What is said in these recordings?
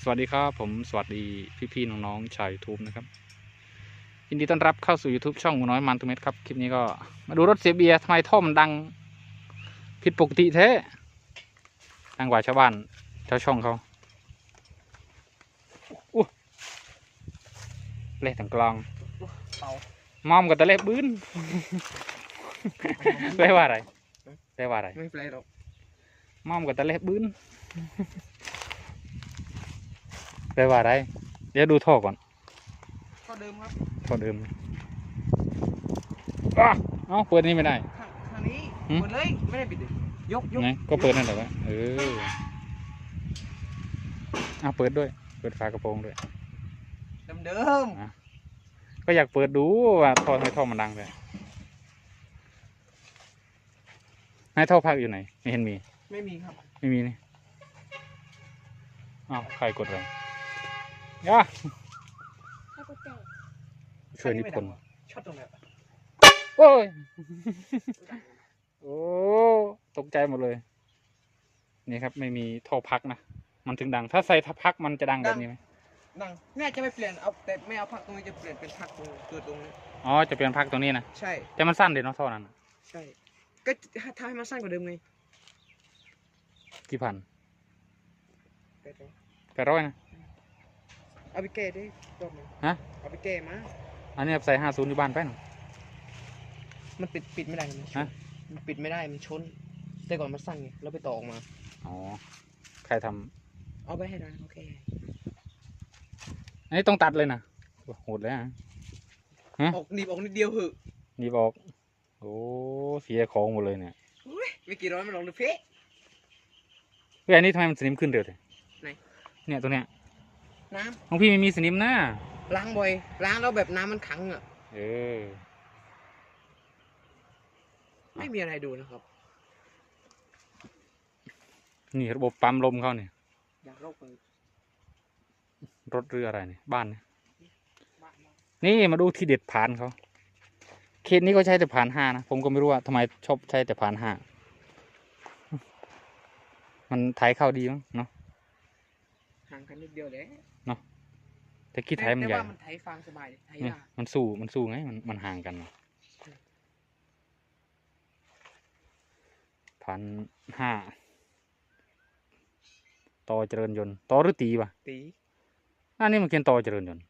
สวัสดีครับ ผมสวัสดีพี่ๆน้องๆชาว YouTube นะครับยินดีต้อนรับเข้าสู่ YouTube ช่องหมูน้อยมันตุเม็ดครับ คลิปนี้ก็มาดูรถเสียเบียร์ทำไมท่อมันดัง ผิดปกติแท้ดังกว่าชาวบ้านชาวช่องเขาอู้เละถังกลองเป่ามอมกับตะเล็บบื้นแปลว่าอะไรแปลว่าอะไรไม่เป็นไรหรอกมอมกับตะเล็บบื้น แปลว่าอะไร เดี๋ยวดูท่อก่อนก็เดิมครับ ท่อเดิมอะเอ้าเปิดนี่ไม่ได้ข้างข้างนี้หืม เปิดเลย ไม่ได้ปิดดิยกยกไงก็เปิดนั่นแหละวะเออเอาเปิดด้วย เปิดฝากระโปรงด้วย เดิมเดิมก็อยากเปิดดูว่าท่อทำไมท่อมันดังเลยนายท่อพักอยู่ไหนไม่เห็นมีไม่มีครับ ไม่มีนี่อ้าวใครกดอะไร ย่าช่วยนิพนธ์ช็อตตรงไหนวะโอ้ยโอ้ตกใจหมดเลย นี่ครับ ไม่มีท่อพักนะ มันถึงดัง ถ้าใส่ทับพักมันจะดังแบบนี้ไหมดังแม่จะไม่เปลี่ยนเอาแต่ไม่เอาพักตรงนี้จะเปลี่ยนเป็นพักตรงตัวตรงนี้อ๋อจะเปลี่ยนพักตรงนี้นะใช่ แต่มันสั้นเดี๋ยวเนาะท่อนั้นน่ะใช่ ก็ทำให้มันสั้นกว่าเดิมไงกี่พันไปตรงแปดร้อยนะ เอาไปแก้ได้รอบหนึงฮะ เอาไปแก้มาอันนี้ใส่ห้าศูนย์อยู่บ้านไปหนมันปิดปิดไม่ได้มันชฮะนมันปิดไม่ได้มันชน แต่ก่อนมันสั้นไงแล้วไปต่อออกมา อ๋อ ใครทำเอาไปให้ได้โอเค อันนี้ต้องตัดเลยนะโหดเลยอะฮะ ออกหนีบออกนิดเดียวเหอะนี่บอก โอ้ เสียของหมดเลยเนี่ยอุ๊ยไม่กี่ร้อยมันลงเลยเฟ้เฮ้ยอันนี้ทำไมมันสนิมขึ้นเร็วเลยไหน เนี่ยตัวเนี้ย น้ของพี่ไม่มีสนิมนะำล้างบ่อย ล้างแล้วแบบน้ำมันขังอะ เออ ไม่มีอะไรดูนะครับ นี่ระบบปั๊มลมเขาเนี่ย อยากโรคเปิดรถเรืออะไรเนี่ยบ้านเนี่ยบ้านเรานี่มาดูที่เด็ดผ่านเขาเขตนี้ก็ใช้แต่ผ่านห้านะ ผมก็ไม่รู้ว่าทำไมชอบใช้แต่ผ่านห้ามันไถเข้าดีมั้งเนาะห่างกันนิดเดียวเลย แต่กี้ไถมันใหญ่แต่ว่ามันไถฟางสบายดิไถนี่ยากมันสู้มันสู้ไงมันมันห่างกันเนาะพันห้าต่อเจริญยนต์ต่อหรือตีปะตีอันนี้มันเขียนต่อเจริญยนต์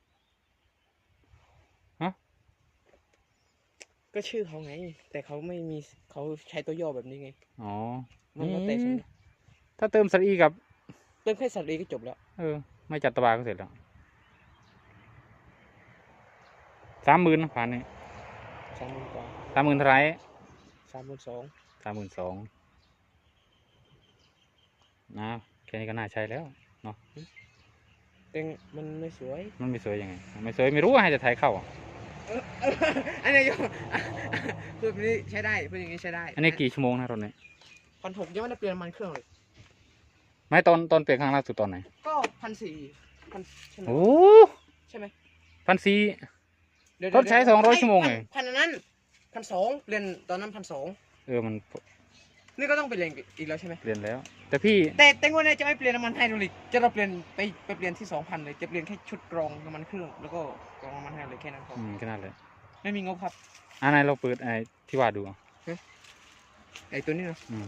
ก็ชื่อเขาไง แต่เขาไม่มีเขาใช้ตัวย่อแบบนี้ไงอ๋อมันแล้วแต่นี่สำนักถ้าเติมสรีกับเติมแค่สัตว์ลีก็จบแล้วเออ ไม่จัดตะบาก็เสร็จแล้ว สามหมื่นผ่านนี่สามหมื่นกว่าสามหมื่นเท่าไหรสามหมื่นสองสามหมื่นสองนะแค่นี้ก็น่าใช้แล้ว แต่มันไม่สวย มันไม่สวยยังไง ไม่สวยไม่รู้ว่าให้จะถ่ายเข้าอะอันนี้ยอพูดแบบนี้ใช้ได้พูดอย่างนี้ใช้ได้อันนี้กี่ชั่วโมงนะรถนี้พันหกยังไม่ได้เปลี่ยนน้ำมันเครื่องเลย ไม่ตอนตอนเปลี่ยนครั้งล่าสุดตอนไหนก็พันสี่พันใช่ไหมโอ้ใช่ไหม พันสี่เดี๋ยว รถใช้เดี๋ยว200ชั่วโมงพันเองพันอันนั้นพันสองเรียนตอนนั้นพันสองเออมันนี่ก็ต้องไปเรียนอีกแล้วใช่ไหมเปลี่ยนแล้ว แต่พี่แต่แต่งวันนี้จะไม่เปลี่ยนน้ำมันไฮดรอลิกจะเราเปลี่ยนไปไปเปลี่ยนที่สองพันเลยจะเปลี่ยนแค่ชุดกรองน้ำมันเครื่องแล้วก็กรองน้ำมันไฮดรอลิกแค่นั้นพออืมก็นั่นเลยไม่มีงบครับอันไหนเราเปิดไอ้ที่ว่าดูอะไอตัวนี้เนาะอืม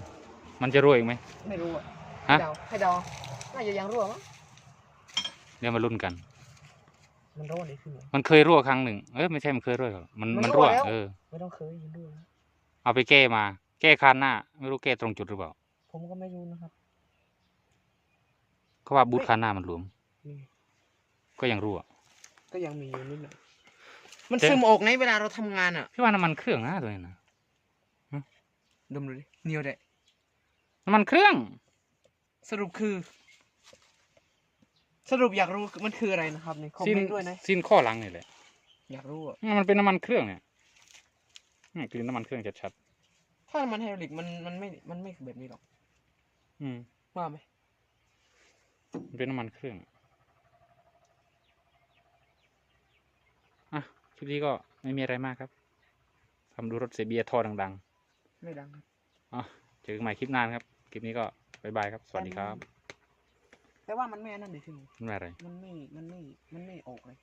มันจะรั่วอีกไหมไม่รู้อะฮะให้เดาให้เดาน่าจะยังรั่วมั้งเดี๋ยวมาลุ้นกัน มันรั่วเลยขึ้นเหรอมันเคยรั่วครั้งหนึ่งเอ้ยไม่ใช่มันเคยรั่วหรอกมันมันมันรั่รั่ววแล้ว เออไม่ต้องเคยยังรั่วนะเอาไปแก้มา แก้คันหน้า ไม่รู้แก้ตรงจุดหรือเปล่าผมก็ไม่รู้นะครับ เขาว่าบูทคันหน้ามันหลวม นี่ก็ยังรั่ว ก็ยังมีอยู่นิดหน่อยมันเจ๊ ซึมออกในเวลาเราทำงานอะพี่ว่าน้ำมันเครื่องนะตัวนี้นะดมดูดิเหนียวแดะน้ำมันเครื่องสรุปคือ สรุปอยากรู้มันคืออะไรนะครับในคอมซินเมนต์ด้วยนะซินข้อหลังนี่แหละอยากรู้อะอืมมันเป็นน้ำมันเครื่องเนี่ยอืมกลิ่นน้ำมันเครื่องชัดถ้าน้ำมันไฮดรอลิกมันมันไม่มันไม่แบบนี้หรอกๆอืมว่าไหมมันเป็นน้ำมันเครื่องอะคลิปนี้ก็ไม่มีอะไรมากครับทำดูรถเสียเบียร์ท่อดังไม่ดังครับๆเจอกันใหม่คลิปหน้านะครับคลิปนี้ก็บ๊ายบายครับ สวัสดีครับ แต่ว่ามันไม่นั่นเลยถึงมันไม่อะไรมันไม่มันไม่มันไม่ออกเลย